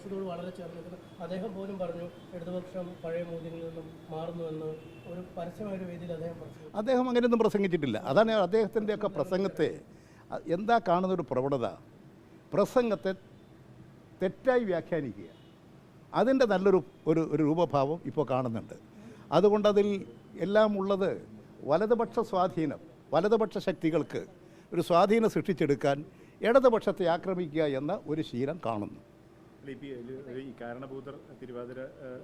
പ്രതിപക്ഷത്തോട് വളരെ ചേർന്ന് അദ്ദേഹം പോലും പറഞ്ഞു ഇടതുപക്ഷം പഴയ മൂല്യങ്ങളിൽ നിന്നും മാറുന്നുവെന്ന് ഒരു പരസ്യമായ വേദിയിൽ അദ്ദേഹം പറഞ്ഞു. അദ്ദേഹം അങ്ങനെയൊന്നും പ്രസംഗിച്ചിട്ടില്ല. അതാണ് അദ്ദേഹത്തിന്റെയൊക്കെ പ്രസംഗത്തെ എന്താ കാണുന്ന ഒരു പ്രവണത? പ്രസംഗത്തെ തെറ്റായി വ്യാഖ്യാനിക്കുക. അതിന്റെ നല്ലൊരു ഒരു ഒരു രൂപഭാവം ഇപ്പോൾ കാണുന്നുണ്ട്. അതുകൊണ്ട് അതിൽ എല്ലാം ഉള്ളത് വലതുപക്ഷ സ്വാധീനം വലതുപക്ഷ ശക്തികൾക്ക് ഒരു സ്വാധീനം സൃഷ്ടിച്ചെടുക്കാൻ ഇടതുപക്ഷത്തെ ആക്രമിക്കുക എന്ന ഒരു ശീലം കാണുന്നു. ഈ ഈ കാരണഭൂതർ തിരുവാതിര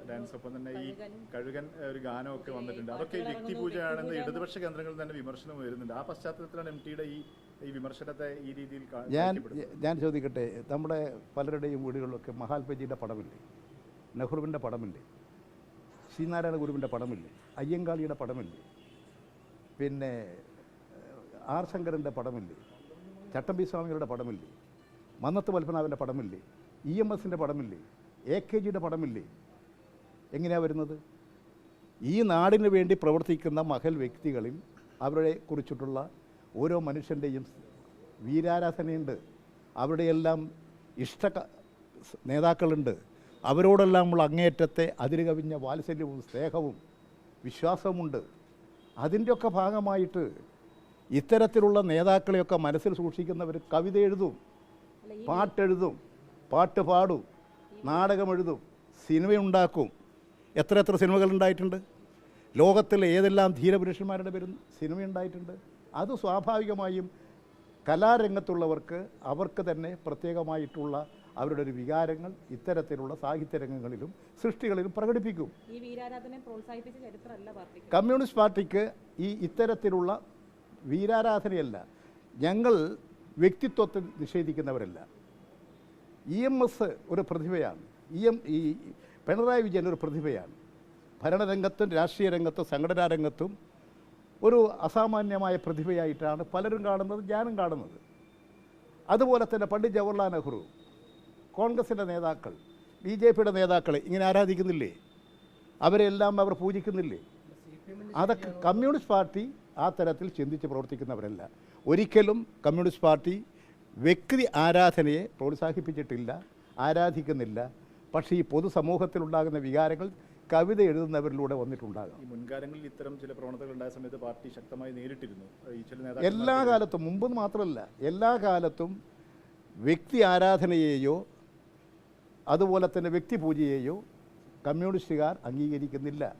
ഡാൻസ് ഒപ്പം തന്നെ ഈ കഴുകൻ. ഒരു ഗാനമൊക്കെ വന്നിട്ടുണ്ട്. അതൊക്കെ വ്യക്തിപൂജയാണെന്ന് ഇടതുപക്ഷ കേന്ദ്രങ്ങളിൽ തന്നെ വിമർശനം വരുന്നുണ്ട് ആ പശ്ചാത്തലത്തിലാണ് എം ടിയുടെ ഈ ഈ വിമർശനത്തെ ഈ രീതിയിൽ ഞാൻ ഞാൻ ചോദിക്കട്ടെ നമ്മുടെ പലരുടെയും വീടുകളിലൊക്കെ മഹാത്മജിയുടെ പടമില്ലേ? നെഹ്റുവിന്റെ പടമില്ലേ? ശ്രീനാരായണ ഗുരുവിന്റെ പടമില്ലേ? അയ്യങ്കാളിയുടെ പടമില്ലേ? പിന്നെ ആർ ശങ്കരന്റെ പടമില്ലേ? ചട്ടമ്പി സ്വാമികളുടെ പടമില്ലേ? മന്നത്ത് പത്മനാഭന്റെ പടമില്ലേ? ഇ എം എസിന്റെ പടമില്ലേ? എ കെ ജിയുടെ പടമില്ലേ? എങ്ങനെയാണ് വരുന്നത്? ഈ നാടിന് വേണ്ടി പ്രവർത്തിക്കുന്ന മഹൽ വ്യക്തികളിൽ അവരെ കുറിച്ചിട്ടുള്ള ഓരോ മനുഷ്യന്റെയും വീരാരാധനയുണ്ട്. അവരുടെയെല്ലാം ഇഷ്ട നേതാക്കളുണ്ട്. അവരോടെല്ലാമുള്ള അങ്ങേയറ്റത്തെ അതിരുകവിഞ്ഞ വാത്സല്യവും സ്നേഹവും വിശ്വാസവുമുണ്ട്. അതിന്റെയൊക്കെ ഭാഗമായിട്ട് ഇത്തരത്തിലുള്ള നേതാക്കളെയൊക്കെ മനസ്സിൽ സൂക്ഷിക്കുന്നവർ കവിത എഴുതും പാട്ടെഴുതും. പാട്ട് പാടും നാടകം എഴുതും സിനിമയുണ്ടാക്കും. എത്ര എത്ര സിനിമകൾ ഉണ്ടായിട്ടുണ്ട്? ലോകത്തിലെ ഏതെല്ലാം ധീരപുരുഷന്മാരുടെ പേരും സിനിമയുണ്ടായിട്ടുണ്ട് അത് സ്വാഭാവികമായും കലാരംഗത്തുള്ളവർക്ക് അവർക്ക് തന്നെ പ്രത്യേകമായിട്ടുള്ള അവരുടെ ഒരു വികാരങ്ങൾ ഇത്തരത്തിലുള്ള സാഹിത്യരംഗങ്ങളിലും സൃഷ്ടികളിലും പ്രകടിപ്പിക്കും. കമ്മ്യൂണിസ്റ്റ് പാർട്ടിക്ക് ഈ ഇത്തരത്തിലുള്ള വീരാരാധനയല്ല. ഞങ്ങൾ വ്യക്തിത്വത്തെ നിഷേധിക്കുന്നവരല്ല. ഇ എം എസ് ഒരു പ്രതിഭയാണ്. ഇ എം ഈ പിണറായി വിജയൻ ഒരു പ്രതിഭയാണ്. ഭരണരംഗത്തും രാഷ്ട്രീയ രംഗത്തും സംഘടനാ രംഗത്തും ഒരു അസാമാന്യമായ പ്രതിഭയായിട്ടാണ് പലരും കാണുന്നത് ഞാനും കാണുന്നത്. അതുപോലെ തന്നെ പണ്ഡിറ്റ് ജവഹർലാൽ നെഹ്റു കോൺഗ്രസിന്റെ നേതാക്കൾ ബി ജെ പിയുടെ നേതാക്കളെ ഇങ്ങനെ ആരാധിക്കുന്നില്ലേ? അവരെല്ലാം അവർ പൂജിക്കുന്നില്ലേ? അതൊക്കെ കമ്മ്യൂണിസ്റ്റ് പാർട്ടി ആ തരത്തിൽ ചിന്തിച്ച് പ്രവർത്തിക്കുന്നവരല്ല. ഒരിക്കലും കമ്മ്യൂണിസ്റ്റ് പാർട്ടി വ്യക്തി ആരാധനയെ പ്രോത്സാഹിപ്പിച്ചിട്ടില്ല ആരാധിക്കുന്നില്ല. പക്ഷേ ഈ പൊതുസമൂഹത്തിലുണ്ടാകുന്ന വികാരങ്ങൾ കവിത എഴുതുന്നവരിലൂടെ വന്നിട്ടുണ്ടാകാം. മുൻകാലങ്ങളിൽ ഇത്തരം ചില പ്രവണതകൾ ഉണ്ടായ സമയത്ത് പാർട്ടി ശക്തമായി നേരിട്ടിരുന്നു. എല്ലാ കാലത്തും മുമ്പ് മാത്രമല്ല എല്ലാ കാലത്തും വ്യക്തി ആരാധനയെയോ അതുപോലെ തന്നെ വ്യക്തി പൂജയെയോ കമ്മ്യൂണിസ്റ്റുകാർ അംഗീകരിക്കുന്നില്ല.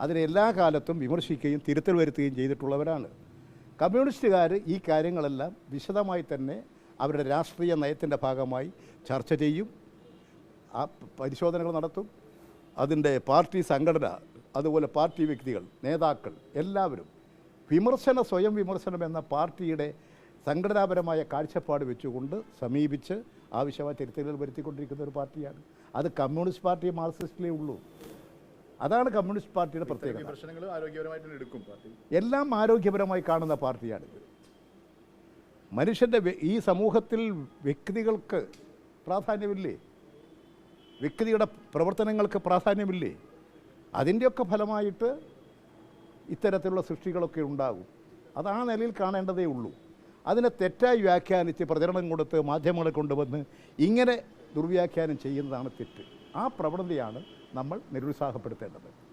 അതിനെ എല്ലാ കാലത്തും വിമർശിക്കുകയും തിരുത്തൽ വരുത്തുകയും ചെയ്തിട്ടുള്ളവരാണ്. കമ്മ്യൂണിസ്റ്റുകാർ ഈ കാര്യങ്ങളെല്ലാം വിശദമായി തന്നെ അവരുടെ രാഷ്ട്രീയ നയത്തിന്റെ ഭാഗമായി ചർച്ച ചെയ്യും ആ പരിശോധനകൾ നടത്തും. അതിന്റെ പാർട്ടി സംഘടന അതുപോലെ പാർട്ടി വ്യക്തികൾ നേതാക്കൾ എല്ലാവരും വിമർശന സ്വയം വിമർശനം എന്ന പാർട്ടിയുടെ സംഘടനാപരമായ കാഴ്ചപ്പാട് വെച്ചുകൊണ്ട് സമീപിച്ച് ആവശ്യമായ തിരുത്തലുകൾ വരുത്തിക്കൊണ്ടിരിക്കുന്ന ഒരു പാർട്ടിയാണ്. അത് കമ്മ്യൂണിസ്റ്റ് പാർട്ടി മാർക്സിസ്റ്റിലേ ഉള്ളൂ. അതാണ് കമ്മ്യൂണിസ്റ്റ് പാർട്ടിയുടെ പ്രത്യേകത. എല്ലാം ആരോഗ്യപരമായി കാണുന്ന പാർട്ടിയാണിത്. മനുഷ്യന്റെ ഈ സമൂഹത്തിൽ വ്യക്തികൾക്ക് പ്രാധാന്യമില്ലേ? വ്യക്തിയുടെ പ്രവർത്തനങ്ങൾക്ക് പ്രാധാന്യമില്ലേ? അതിന്റെയൊക്കെ ഫലമായിട്ട് ഇത്തരത്തിലുള്ള സൃഷ്ടികളൊക്കെ ഉണ്ടാകും. അത് ആ നിലയിൽ കാണേണ്ടതേ ഉള്ളൂ. അതിനെ തെറ്റായി വ്യാഖ്യാനിച്ച് പ്രചരണം കൊടുത്ത് മാധ്യമങ്ങളെ കൊണ്ടുവന്ന് ഇങ്ങനെ ദുർവ്യാഖ്യാനം ചെയ്യുന്നതാണ് തെറ്റ്. ആ പ്രവണതയാണ് നമ്മൾ നിരുത്സാഹപ്പെടുത്തേണ്ടത്.